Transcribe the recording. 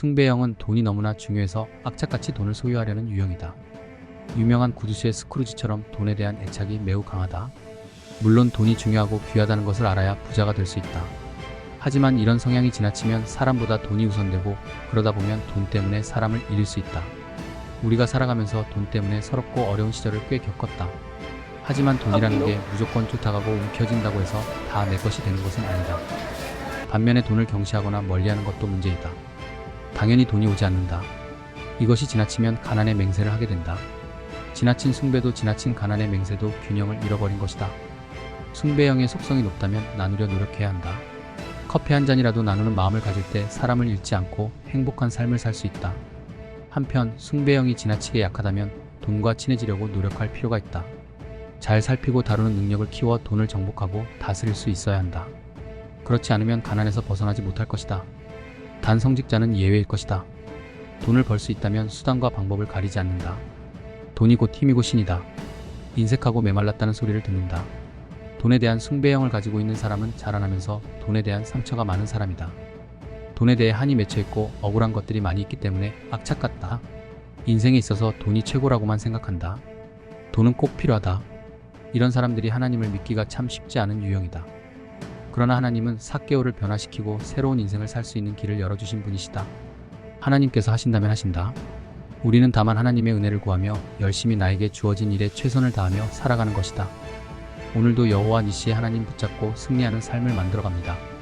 숭배형은 돈이 너무나 중요해서 악착같이 돈을 소유하려는 유형이다. 유명한 구두쇠 스크루지처럼 돈에 대한 애착이 매우 강하다. 물론 돈이 중요하고 귀하다는 것을 알아야 부자가 될 수 있다. 하지만 이런 성향이 지나치면 사람보다 돈이 우선되고 그러다 보면 돈 때문에 사람을 잃을 수 있다. 우리가 살아가면서 돈 때문에 서럽고 어려운 시절을 꽤 겪었다. 하지만 돈이라는 게 무조건 쫓아가고 움켜진다고 해서 다 내 것이 되는 것은 아니다. 반면에 돈을 경시하거나 멀리하는 것도 문제이다. 당연히 돈이 오지 않는다. 이것이 지나치면 가난의 맹세를 하게 된다. 지나친 숭배도 지나친 가난의 맹세도 균형을 잃어버린 것이다. 숭배형의 속성이 높다면 나누려 노력해야 한다. 커피 한 잔이라도 나누는 마음을 가질 때 사람을 잃지 않고 행복한 삶을 살 수 있다. 한편 숭배형이 지나치게 약하다면 돈과 친해지려고 노력할 필요가 있다. 잘 살피고 다루는 능력을 키워 돈을 정복하고 다스릴 수 있어야 한다. 그렇지 않으면 가난에서 벗어나지 못할 것이다. 단 성직자는 예외일 것이다. 돈을 벌 수 있다면 수단과 방법을 가리지 않는다. 돈이 곧 힘이고 신이다. 인색하고 메말랐다는 소리를 듣는다. 돈에 대한 숭배형을 가지고 있는 사람은 자라나면서 돈에 대한 상처가 많은 사람이다. 돈에 대해 한이 맺혀 있고 억울한 것들이 많이 있기 때문에 악착 같다. 인생에 있어서 돈이 최고라고만 생각한다. 돈은 꼭 필요하다. 이런 사람들이 하나님을 믿기가 참 쉽지 않은 유형이다. 그러나 하나님은 사개오를 변화시키고 새로운 인생을 살 수 있는 길을 열어주신 분이시다. 하나님께서 하신다면 하신다. 우리는 다만 하나님의 은혜를 구하며 열심히 나에게 주어진 일에 최선을 다하며 살아가는 것이다. 오늘도 여호와 니시의 하나님 붙잡고 승리하는 삶을 만들어갑니다.